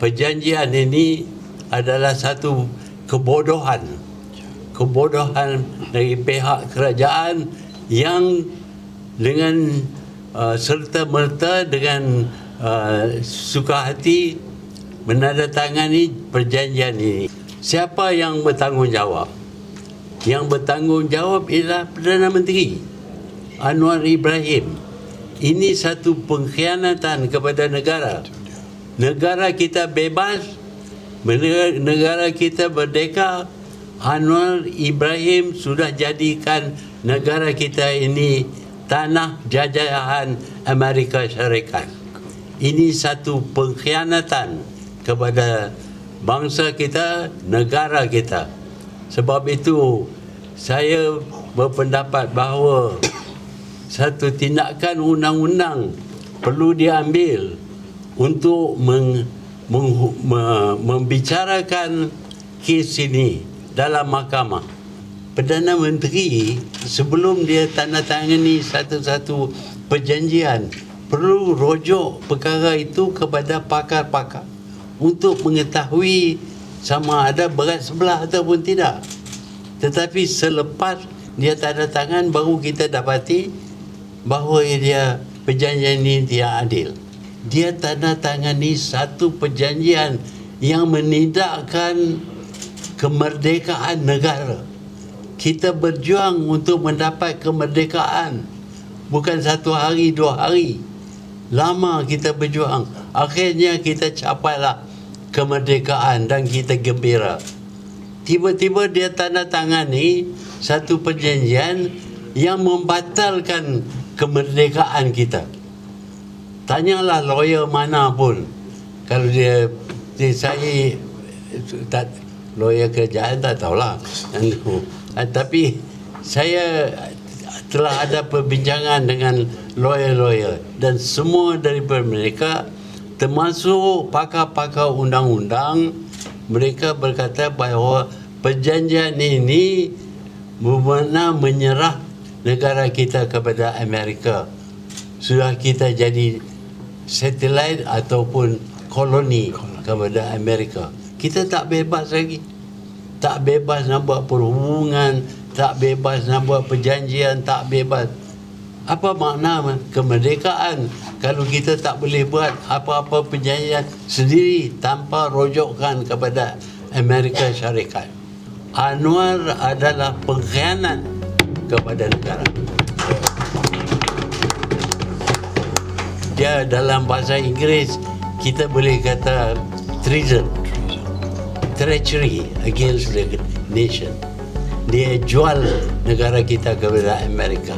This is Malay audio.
perjanjian ini adalah satu kebodohan kebodohan dari pihak kerajaan yang dengan uh, serta merta dengan uh, suka hati menandatangani perjanjian ini. Siapa yang bertanggungjawab? Yang bertanggungjawab ialah Perdana Menteri Anwar Ibrahim. Ini satu pengkhianatan kepada negara. Negara kita bebas, negara kita merdeka, Anwar Ibrahim sudah jadikan negara kita ini tanah jajahan Amerika Syarikat. Ini satu pengkhianatan kepada bangsa kita, negara kita. Sebab itu saya berpendapat bahawa satu tindakan undang-undang perlu diambil untuk meng, meng, me, membicarakan kes ini dalam mahkamah. Perdana Menteri sebelum dia tanda tangani satu-satu perjanjian perlu rujuk perkara itu kepada pakar-pakar untuk mengetahui sama ada berat sebelah ataupun tidak. Tetapi selepas dia tanda tangan baru kita dapati bahawa dia perjanjian ini tidak adil. Dia tanda tangani satu perjanjian yang menidakkan kemerdekaan negara. Kita berjuang untuk mendapat kemerdekaan. Bukan satu hari, dua hari. Lama kita berjuang. Akhirnya kita capailah kemerdekaan dan kita gembira. Tiba-tiba dia tanda tangani satu perjanjian yang membatalkan kemerdekaan kita. Tanyalah lawyer mana pun. Kalau dia, dia saya tak lawyer kerjaan tak tahulah. Tapi saya telah ada perbincangan dengan lawyer-lawyer dan semua daripada mereka termasuk pakar-pakar undang-undang. Mereka berkata bahawa perjanjian ini bermakna menyerah negara kita kepada Amerika. Sudah kita jadi satelit ataupun koloni. kepada Amerika. Kita tak bebas lagi. Tak bebas nak buat perhubungan tak bebas nak buat perjanjian tak bebas. Apa makna kemerdekaan? Kalau kita tak boleh buat apa-apa perjanjian sendiri tanpa rojokkan kepada Amerika Syarikat. Anwar adalah pengkhianat kepada negara. Dia dalam bahasa Inggeris kita boleh kata treason, treachery against the nation. Dia jual negara kita kepada Amerika.